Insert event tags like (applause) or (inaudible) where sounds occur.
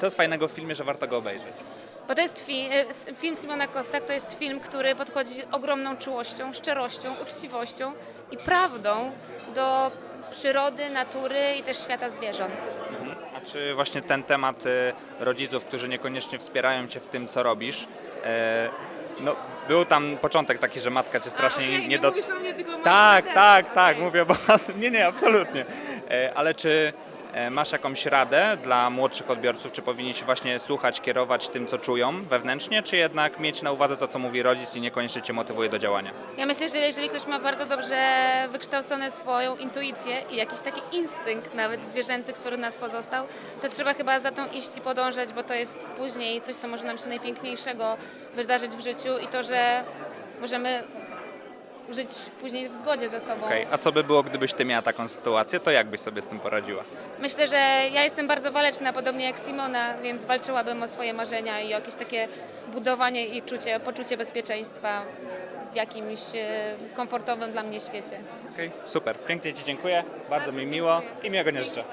to jest fajnego w filmie, że warto go obejrzeć? Bo to jest fi, e, film Simona Kostak, to jest film, który podchodzi z ogromną czułością, szczerością, uczciwością i prawdą do przyrody, natury i też świata zwierząt. A czy właśnie ten temat y, rodziców, którzy niekoniecznie wspierają cię w tym, co robisz, e, no, był tam początek taki, że matka cię strasznie nie, do... mnie tylko Tak, tak, tak, mówię, bo (laughs) nie, nie, absolutnie. E, Ale czy e, masz jakąś radę dla młodszych odbiorców, czy powinni się właśnie słuchać, kierować tym, co czują wewnętrznie, czy jednak mieć na uwadze to, co mówi rodzic i niekoniecznie cię motywuje do działania? Ja myślę, że jeżeli ktoś ma bardzo dobrze wykształcone swoją intuicję i jakiś taki instynkt nawet zwierzęcy, który nas pozostał, to trzeba chyba za tą iść i podążać, bo to jest później coś, co może nam się najpiękniejszego wydarzyć w życiu i to, że możemy żyć później w zgodzie ze sobą. Okej, a co by było, gdybyś ty miała taką sytuację, to jak byś sobie z tym poradziła? Myślę, że ja jestem bardzo waleczna, podobnie jak Simona, więc walczyłabym o swoje marzenia i o jakieś takie budowanie i czucie, poczucie bezpieczeństwa w jakimś e, komfortowym dla mnie świecie. Okej, super, pięknie ci dziękuję, bardzo, mi miło i miłego dnia życzę.